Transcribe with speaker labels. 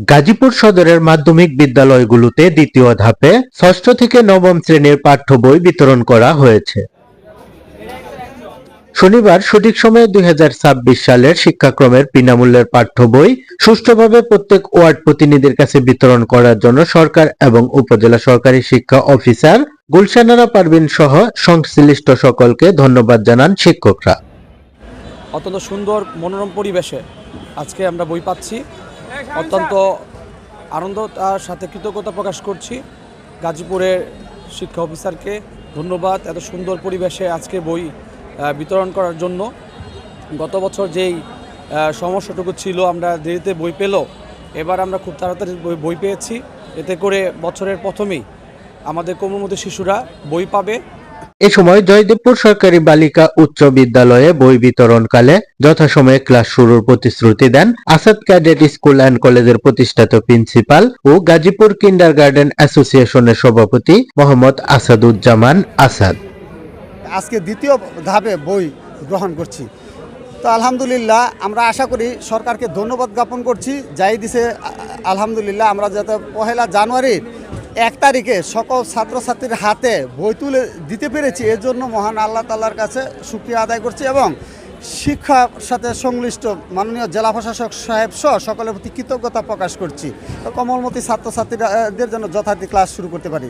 Speaker 1: গাজীপুর সদরের মাধ্যমিক বিদ্যালয়গুলোতে দ্বিতীয় ধাপে ষষ্ঠ থেকে নবম শ্রেণির পাঠ্য বই বিতরণ করা হয়েছে। শনিবার সঠিক সময়ে দুই সালের শিক্ষাক্রমের বিনামূল্যের পাঠ্য বই সুষ্ঠুভাবে প্রত্যেক ওয়ার্ড প্রতিনিধির কাছে বিতরণ করার জন্য সরকার এবং উপজেলা সরকারি শিক্ষা অফিসার গুলশানারা পারভিন সহ সংশ্লিষ্ট সকলকে ধন্যবাদ জানান শিক্ষকরা।
Speaker 2: অত্যন্ত সুন্দর, মনোরম পরিবেশে আজকে আমরা বই পাচ্ছি। অত্যন্ত আনন্দ, তার সাথে কৃতজ্ঞতা প্রকাশ করছি। গাজীপুরের শিক্ষা অফিসারকে ধন্যবাদ। এত সুন্দর পরিবেশে আজকে বই বিতরণ করার জন্য। গত বছর যেই সমস্যাটুকু ছিল, আমরা দেরিতে বই পেল, এবার আমরা খুব তাড়াতাড়ি বই- পেয়েছি। এতে করে বছরের প্রথমেই আমাদের কোমলমতি শিশুরা বই পাবে।
Speaker 1: এ সময় জয়দেবপুর সরকারি বালিকা উচ্চ বিদ্যালয়ে বই বিতরণকালে যথাসময়ে ক্লাস শুরুর প্রতিশ্রুতি দেন আসাদ ক্যাডেট স্কুল অ্যান্ড কলেজের প্রতিষ্ঠাত প্রিন্সিপাল ও গাজীপুর কিন্ডার গার্ডেন অ্যাসোসিয়েশনের সভাপতি মোহাম্মদ আসাদুজ্জামান আসাদ।
Speaker 3: আজকে দ্বিতীয় ধাপে বই গ্রহণ করছি। তো আলহামদুলিল্লাহ আমরা আশা করি সরকারকে ধন্যবাদ জ্ঞাপন করছি। যাই দিছে আলহামদুলিল্লাহ আমরা যাতে পহেলা জানুয়ারির এক তারিখে সকল ছাত্রছাত্রীর হাতে বই তুলে দিতে পেরেছি। এজন্য জন্য মহান আল্লাহ তাল্লার কাছে সুক্রিয়া আদায় করছি এবং শিক্ষার সাথে সংশ্লিষ্ট মাননীয় জেলা প্রশাসক সাহেব সহ সকলের প্রতি কৃতজ্ঞতা প্রকাশ করছি। কমলমতি ছাত্রছাত্রীদের জন্য যথার্থ ক্লাস শুরু করতে পারি।